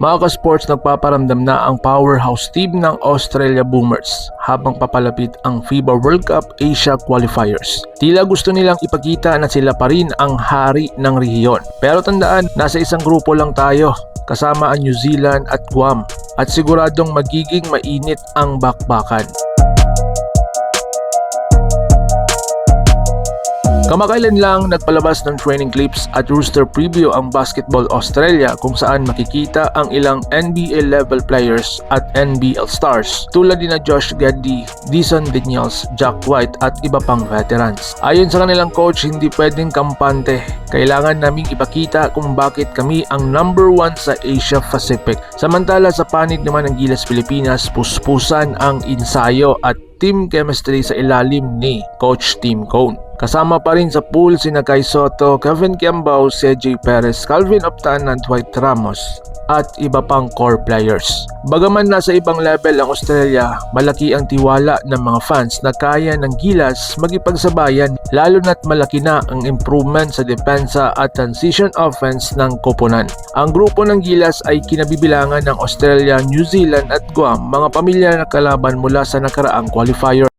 Mga ka-sports, nagpaparamdam na ang powerhouse team ng Australia Boomers habang papalapit ang FIBA World Cup Asia Qualifiers. Tila gusto nilang ipakita na sila pa rin ang hari ng rehiyon. Pero tandaan, nasa isang grupo lang tayo kasama ang New Zealand at Guam at siguradong magiging mainit ang bakbakan. Kamakailan lang nagpalabas ng training clips at rooster preview ang Basketball Australia kung saan makikita ang ilang NBA level players at NBL stars tulad ni na Josh Gaddy, Dison Daniels, Jack White at iba pang veterans. Ayon sa kanilang coach, hindi pwedeng kampante. Kailangan naming ipakita kung bakit kami ang number one sa Asia Pacific. Samantala sa panig naman ng Gilas Pilipinas, puspusan ang ensayo at team chemistry sa ilalim ni Coach Tim Cone. Kasama pa rin sa pool sina Kai Soto, Kevin Kiambao, CJ Perez, Calvin Optan at Dwight Ramos at iba pang core players. Bagaman nasa ibang level ang Australia, malaki ang tiwala ng mga fans na kaya ng Gilas magipagsabayan lalo na't malaki na ang improvement sa depensa at transition offense ng koponan. Ang grupo ng Gilas ay kinabibilangan ng Australia, New Zealand at Guam, mga pamilya na kalaban mula sa nakaraang qualifier